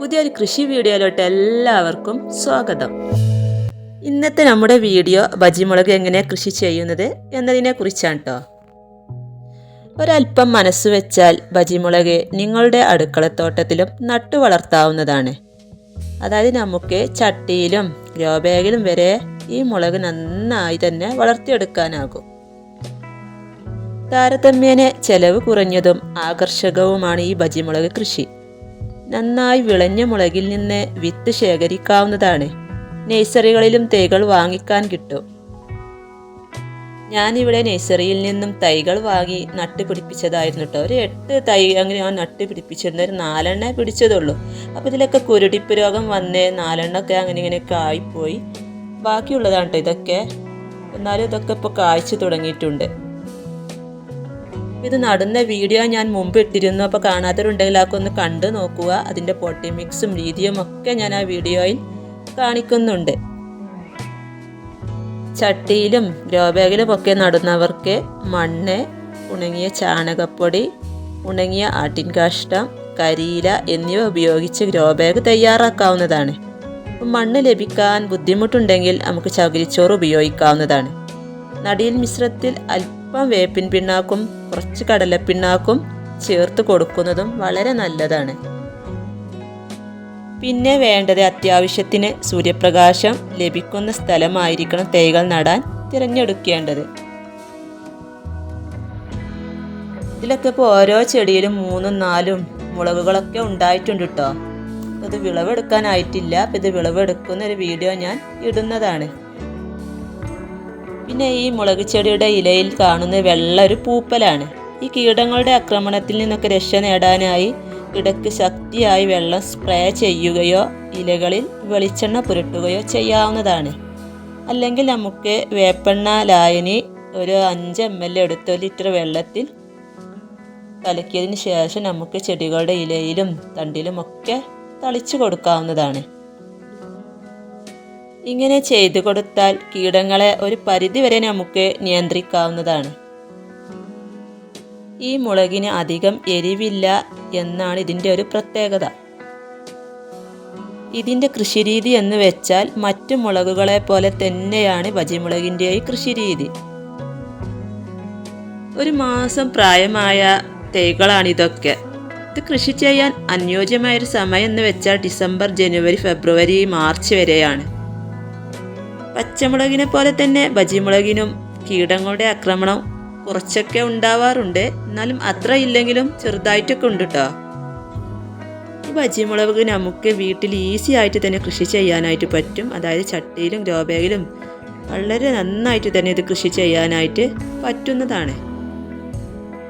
പുതിയൊരു കൃഷി വീഡിയോയിലോട്ട് എല്ലാവർക്കും സ്വാഗതം. ഇന്നത്തെ നമ്മുടെ വീഡിയോ ബജിമുളക് എങ്ങനെ കൃഷി ചെയ്യുന്നത് എന്നതിനെ കുറിച്ചാണ് കേട്ടോ ഒരല്പം മനസ്സ് വെച്ചാൽ ബജിമുളക് നിങ്ങളുടെ അടുക്കളത്തോട്ടത്തിലും നട്ടു വളർത്താവുന്നതാണ്. അതായത് നമുക്ക് ചട്ടിയിലും ഗ്രോ ബാഗിലും വരെ ഈ മുളക് നന്നായി തന്നെ വളർത്തിയെടുക്കാനാകും. താരതമ്യേന ചെലവ് കുറഞ്ഞതും ആകർഷകവുമാണ് ഈ ബജിമുളക് കൃഷി. നന്നായി വിളഞ്ഞ മുളകിൽ നിന്ന് വിത്ത് ശേഖരിക്കാവുന്നതാണ്. നഴ്സറികളിലും തൈകൾ വാങ്ങിക്കാൻ കിട്ടും. ഞാനിവിടെ നഴ്സറിയിൽ നിന്നും തൈകൾ വാങ്ങി നട്ട് പിടിപ്പിച്ചതായിരുന്നു കേട്ടോ. ഒരു എട്ട് തൈ അങ്ങനെ ഞാൻ നട്ട് പിടിപ്പിച്ചിരുന്ന. ഒരു നാലെണ്ണ പിടിച്ചതുള്ളൂ. അപ്പോൾ ഇതിലൊക്കെ കുരുടിപ്പ് രോഗം വന്ന് നാലെണ്ണൊക്കെ അങ്ങനെ ഇങ്ങനെയൊക്കെ ആയിപ്പോയി. ബാക്കിയുള്ളതാണ് കേട്ടോ ഇതൊക്കെ. എന്നാലും ഇതൊക്കെ ഇപ്പോൾ കായ്ച്ചു തുടങ്ങിയിട്ടുണ്ട്. ഇത് നടുന്ന വീഡിയോ ഞാൻ മുമ്പ് ഇട്ടിരുന്നു. അപ്പോൾ കാണാത്തവരുണ്ടെങ്കിൽ അതൊക്കെ ഒന്ന് കണ്ടു നോക്കുക. അതിന്റെ പൊട്ടി മിക്സും രീതിയും ഒക്കെ ഞാൻ ആ വീഡിയോയിൽ കാണിക്കുന്നുണ്ട്. ചട്ടിയിലും ഗ്രോ ബാഗിലും ഒക്കെ നടുന്നവർക്ക് മണ്ണ് ഉണങ്ങിയ ചാണകപ്പൊടി ഉണങ്ങിയ ആട്ടിൻ കാഷ്ടം കരിയില എന്നിവ ഉപയോഗിച്ച് ഗ്രോ ബാഗ് തയ്യാറാക്കാവുന്നതാണ്. മണ്ണ് ലഭിക്കാൻ ബുദ്ധിമുട്ടുണ്ടെങ്കിൽ നമുക്ക് ചകിരിച്ചോറ് ഉപയോഗിക്കാവുന്നതാണ്. നടിയിൽ മിശ്രത്തിൽ അല്പം വേപ്പിൻ പിണ്ണാക്കും കുറച്ച് കടലപ്പിണ്ണാക്കും ചേർത്ത് കൊടുക്കുന്നതും വളരെ നല്ലതാണ്. പിന്നെ വേണ്ടത് അത്യാവശ്യത്തിന് സൂര്യപ്രകാശം ലഭിക്കുന്ന സ്ഥലമായിരിക്കണം തൈകൾ നടാൻ തിരഞ്ഞെടുക്കേണ്ടത്. ഇതിലൊക്കെ ഇപ്പോൾ ഓരോ ചെടിയിലും മൂന്നും നാലും മുളകുകളൊക്കെ ഉണ്ടായിട്ടുണ്ട് കേട്ടോ ഇത് വിളവെടുക്കാനായിട്ടില്ല. അപ്പം ഇത് വിളവെടുക്കുന്ന ഒരു വീഡിയോ ഞാൻ ഇടുന്നതാണ്. പിന്നെ ഈ മുളക് ചെടിയുടെ ഇലയിൽ കാണുന്ന വെള്ള ഒരു പൂപ്പലാണ്. ഈ കീടങ്ങളുടെ ആക്രമണത്തിൽ നിന്നൊക്കെ രക്ഷ നേടാനായി ഇടയ്ക്ക് ശക്തിയായി വെള്ളം സ്പ്രേ ചെയ്യുകയോ ഇലകളിൽ വെളിച്ചെണ്ണ പുരട്ടുകയോ ചെയ്യാവുന്നതാണ്. അല്ലെങ്കിൽ നമുക്ക് വേപ്പെണ്ണ ലായനി ഒരു അഞ്ച് എം എൽ എടുത്ത് ലിറ്റർ വെള്ളത്തിൽ കലക്കിയതിന് ശേഷം നമുക്ക് ചെടികളുടെ ഇലയിലും തണ്ടിലും ഒക്കെ തളിച്ചു കൊടുക്കാവുന്നതാണ്. ഇങ്ങനെ ചെയ്തു കൊടുത്താൽ കീടങ്ങളെ ഒരു പരിധിവരെ നമുക്ക് നിയന്ത്രിക്കാവുന്നതാണ്. ഈ മുളകിന് അധികം എരിവില്ല എന്നാണ് ഇതിന്റെ ഒരു പ്രത്യേകത. ഇതിന്റെ കൃഷിരീതി എന്ന് വെച്ചാൽ മറ്റു മുളകുകളെ പോലെ തന്നെയാണ് ബജിമുളകിന്റെ ഈ കൃഷിരീതി. ഒരു മാസം പ്രായമായ തൈകളാണ് ഇതൊക്കെ. ഇത് കൃഷി ചെയ്യാൻ അനുയോജ്യമായൊരു സമയം എന്ന് വെച്ചാൽ ഡിസംബർ ജനുവരി ഫെബ്രുവരി മാർച്ച് വരെയാണ്. പച്ചമുളകിനെ പോലെ തന്നെ ബജിമുളകിനും കീടങ്ങളുടെ ആക്രമണം കുറച്ചൊക്കെ ഉണ്ടാവാറുണ്ട്. എന്നാലും അത്ര ഇല്ലെങ്കിലും ചെറുതായിട്ടൊക്കെ ഉണ്ട് കേട്ടോ ഈ ബജിമുളക് നമുക്ക് വീട്ടിൽ ഈസി ആയിട്ട് തന്നെ കൃഷി ചെയ്യാനായിട്ട് പറ്റും. അതായത് ചട്ടിയിലും ഗ്രോ ബാഗിലും വളരെ നന്നായിട്ട് തന്നെ ഇത് കൃഷി ചെയ്യാനായിട്ട് പറ്റുന്നതാണ്.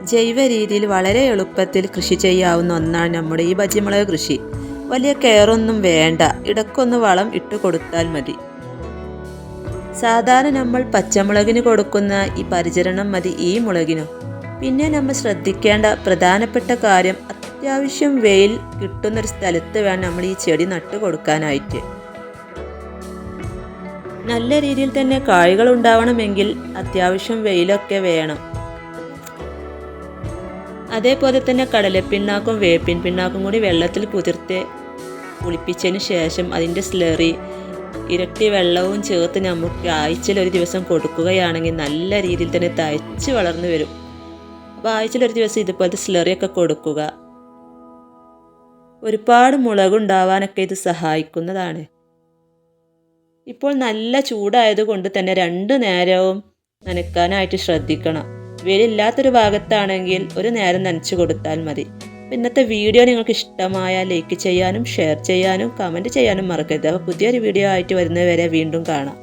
ജൈവ രീതിയിൽ വളരെ എളുപ്പത്തിൽ കൃഷി ചെയ്യാവുന്ന ഒന്നാണ് നമ്മുടെ ഈ ബജിമുളക് കൃഷി. വലിയ കെയറൊന്നും വേണ്ട. ഇടക്കൊന്ന് വളം ഇട്ട് കൊടുത്താൽ മതി. സാധാരണ നമ്മൾ പച്ചമുളകിന് കൊടുക്കുന്ന ഈ പരിചരണം മതി ഈ മുളകിനും. പിന്നെ നമ്മൾ ശ്രദ്ധിക്കേണ്ട പ്രധാനപ്പെട്ട കാര്യം അത്യാവശ്യം വെയിൽ കിട്ടുന്നൊരു സ്ഥലത്ത് വേണം നമ്മൾ ഈ ചെടി നട്ടു കൊടുക്കാനായിട്ട്. നല്ല രീതിയിൽ തന്നെ കായ്കൾ ഉണ്ടാവണമെങ്കിൽ അത്യാവശ്യം വെയിലൊക്കെ വേണം. അതേപോലെ തന്നെ കടലപ്പിണ്ണാക്കും വേപ്പിൻ പിണ്ണാക്കും കൂടി വെള്ളത്തിൽ കുതിർത്ത് കുളിപ്പിച്ചതിന് ശേഷം അതിന്റെ സ്ലറി ഇരട്ടി വെള്ളവും ചേർത്ത് നമുക്ക് ആഴ്ചയിൽ ഒരു ദിവസം കൊടുക്കുകയാണെങ്കിൽ നല്ല രീതിയിൽ തന്നെ തയ്ച്ച് വളർന്നു വരും. അപ്പോൾ ആഴ്ചയിൽ ഒരു ദിവസം ഇതുപോലത്തെ സ്ലറിയൊക്കെ കൊടുക്കുക. ഒരുപാട് മുളകുണ്ടാവാനൊക്കെ ഇത് സഹായിക്കുന്നതാണ്. ഇപ്പോൾ നല്ല ചൂടായതുകൊണ്ട് തന്നെ രണ്ട് നേരവും നനയ്ക്കാനായിട്ട് ശ്രദ്ധിക്കണം. വെയിലില്ലാത്തൊരു ഭാഗത്താണെങ്കിൽ ഒരു നേരം നനച്ചു കൊടുത്താൽ മതി. ഇന്നത്തെ വീഡിയോ നിങ്ങൾക്ക് ഇഷ്ടമായ ലൈക്ക് ചെയ്യാനും ഷെയർ ചെയ്യാനും കമന്റ് ചെയ്യാനും മറക്കരുത്. അപ്പോൾ പുതിയൊരു വീഡിയോ ആയിട്ട് വരുന്നവരെ വീണ്ടും കാണാം.